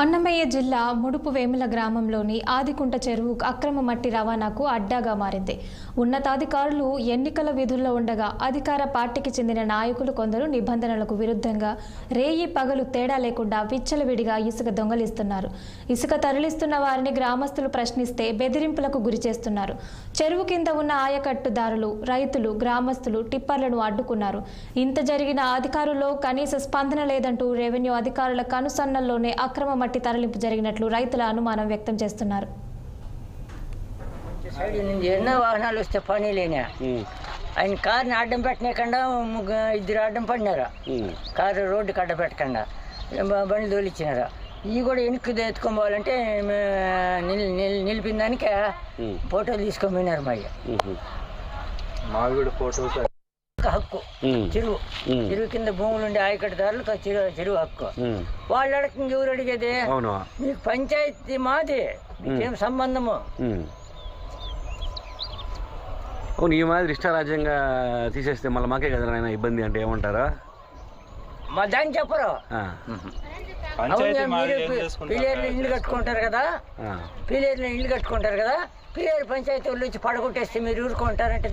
అన్నమయ్య జిల్లా ముడుపు వేముల గ్రామంలోని ఆదికుంట చెరువు అక్రమ మట్టి రవాణాకు అడ్డాగా మారింది. ఉన్నతాధికారులు ఎన్నికల విధుల్లో ఉండగా అధికార పార్టీకి చెందిన నాయకులు కొందరు నిబంధనలకు విరుద్ధంగా రేయి పగలు తేడా లేకుండా విచ్చలవిడిగా ఇసుక దొంగలిస్తున్నారు. ఇసుక తరలిస్తున్న వారిని గ్రామస్తులు ప్రశ్నిస్తే బెదిరింపులకు గురి చేస్తున్నారు. చెరువు కింద ఉన్న ఆయకట్టుదారులు రైతులు గ్రామస్తులు టిప్పర్లను అడ్డుకున్నారు. ఇంత జరిగిన అధికారుల్లో కనీస స్పందన లేదంటూ రెవెన్యూ అధికారుల కనుసన్నల్లోనే అక్రమ మట్టి తరలింపు జరిగినట్లు రైతుల అనుమానం వ్యక్తం చేస్తున్నారు. ఎన్నో వాహనాలు వస్తే పని లేని. ఆయన కార్ని అడ్డం పెట్టనీయకుండా ముగ్గు ఇద్దరు అడ్డం పడినారు. కారు రోడ్డుకి అడ్డం పెట్టకుండా బ- బండి తోలిచ్చినారు. ఇవి కూడా వెనక్కి ఎత్తుకొని పోవాలంటే మే- నిల్ నిల్ నిలిపిన దానికి ఫోటోలు తీసుకొని పోయినారు మా మావి కూడా ఫోటోస్ హక్కు. చెరువు. చెరువు కింద భూములు ఉండే ఆయకట్టుదారులకు చెరువు చెరువు హక్కు. వాళ్ళు అడగ ఎవరు అడిగేది? అవును. మీకు పంచాయతీ మాది. మీకేం సంబంధము? అవును ఈ మాదిరి ఇష్టారాజ్యంగా తీసేస్తే మళ్ళీ మాకే కదా నాయన ఇబ్బంది అంటే ఏమంటారా? మా దాన్ని చెప్పరు. పిల్లేర్లు ఇల్లు కట్టుకుంటారు కదా? ఆ. పిల్లేర్లు ఇల్లు కట్టుకుంటారు కదా? పిల్లేరు పంచాయతీ వాళ్ళు వచ్చి పడగొట్టేస్తే మీరు ఊరుకుంటారంటే